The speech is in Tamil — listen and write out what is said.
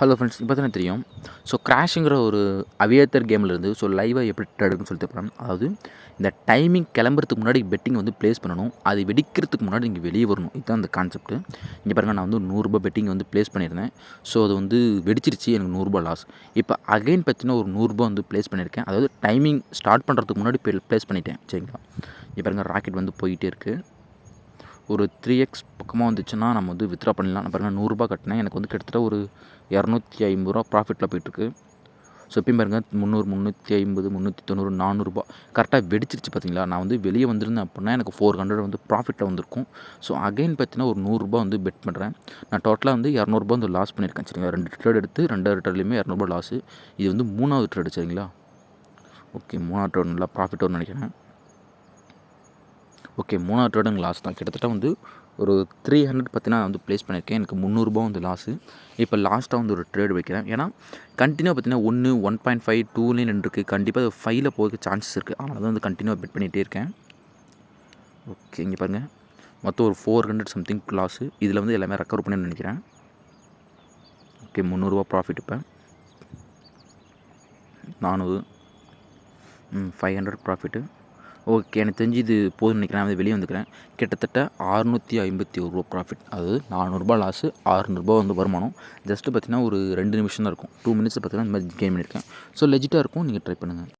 ஹலோ ஃப்ரெண்ட்ஸ் இப்போ தானே தெரியும்? ஸோ கிராஷுங்கிற ஒரு அவியேத்தர் கேமில் இருந்து ஸோ லைவாக எப்படி எடுக்குன்னு சொல்லிட்டு போகிறேன் அதாவது இந்த டைமிங் கிளம்புறதுக்கு முன்னாடி பெட்டிங் வந்து ப்ளேஸ் பண்ணணும். அது வெடிக்கிறதுக்கு முன்னாடி இங்கே வெளியே வரணும். இதுதான் அந்த கான்செப்ட் இங்கே பாருங்கள் நான் வந்து நூறுரூபா பெட்டிங் வந்து ப்ளேஸ் பண்ணியிருந்தேன். ஸோ அது வந்து வெடிச்சிருச்சு. எனக்கு நூறுரூபா லாஸ் இப்போ அகைன் பார்த்தீங்கன்னா ஒரு நூறுரூபா வந்து ப்ளேஸ் பண்ணியிருக்கேன். அதாவது டைமிங் ஸ்டார்ட் பண்ணுறதுக்கு முன்னாடி ப்ளேஸ் பண்ணிட்டேன். சரிங்களா? இங்கே பாருங்கள் ராக்கெட் வந்து போயிட்டே இருக்குது ஒரு த்ரீ எக்ஸ் பக்கமாக வந்துச்சுன்னா நம்ம வந்து வித்ரா பண்ணலாம் நான் பாருங்கள் நூறுரூபா கட்டினேன். எனக்கு வந்து கிட்டத்தட்ட ஒரு இரநூத்தி ஐம்பது ரூபா ப்ராஃபிட்டில் போயிட்டுருக்கு ஸோ எப்பயும் பாருங்கள் முந்நூறு முந்நூற்றி ஐம்பது முந்நூற்றி தொண்ணூறு நானூறுரூபா கரெக்டாக வெடிச்சிருச்சு பார்த்தீங்களா நான் வந்து வெளியே வந்திருந்தேன் அப்படின்னா எனக்கு ஃபோர் ஹண்ட்ரட் வந்து ப்ராஃபிட்டில் வந்திருக்கும். ஸோ அகைன் பார்த்தீங்கன்னா ஒரு நூறுரூபா வந்து பெட் பண்ணுறேன் நான் டோட்டலாக வந்து இரநூறுபா வந்து லாஸ் பண்ணியிருக்கேன். சரிங்களா? ரெண்டு ட்ரேட் எடுத்து ரெண்டாவது ட்ரேட்லேயுமே இரநூறுபா லாஸு இது வந்து மூணாவது ட்ரேடு சரிங்களா? ஓகே மூணாவது ட்ரேட் நல்லா ப்ராஃபிட் வரும்னு நினைக்கிறேன். ஓகே மூணாவது ட்ரேடுங்க லாஸ் தான். கிட்டத்தட்ட வந்து ஒரு த்ரீ ஹண்ட்ரட் பார்த்தீங்கன்னா வந்து ப்ளேஸ் பண்ணியிருக்கேன். எனக்கு முந்நூறுரூபா வந்து லாஸு இப்போ லாஸ்ட்டாக வந்து ஒரு ட்ரேடு வைக்கிறேன். ஏன்னா கண்டினியூ பார்த்தீங்கன்னா ஒன்று ஒன் பாயிண்ட் ஃபைவ் டூலேயும் நின்றுருக்கு. கண்டிப்பாக அது ஃபைவ்ல போகிறதுக்கு சான்சஸ் இருக்குது அதனால தான் வந்து கண்டினியூவாக பெட் பண்ணிகிட்டே இருக்கேன். ஓகே இங்கே பாருங்கள் மொத்தம் ஒரு ஃபோர் ஹண்ட்ரட் சம்திங் லாஸு இதில் வந்து எல்லாமே ரெக்கவர் பண்ணி நினைக்கிறேன். ஓகே முந்நூறுரூவா ப்ராஃபிட் இப்போ. நானூறு. ஃபைவ் ஹண்ட்ரட் ப்ராஃபிட்டு ஓகே எனக்கு தெரிஞ்சு இது போதும் நினைக்கிறேன். வந்து வெளியே வந்துக்கிறேன். கிட்டத்தட்ட அறுநூற்றி ஐம்பத்தி ஒரு ரூபா ப்ராஃபிட் அதாவது நானூறுரூபா லாஸு ஆறுநூறுபா வந்து வருமானம். ஜஸ்ட்டு பார்த்தீங்கன்னா ஒரு ரெண்டு நிமிஷம் தான் இருக்கும். டூ மினிட்ஸ் பார்த்தீங்கன்னா இந்த மாதிரி கெயின் பண்ணியிருக்கேன். ஸோ லெஜிட்டாக இருக்கும். நீங்கள் ட்ரை பண்ணுங்கள்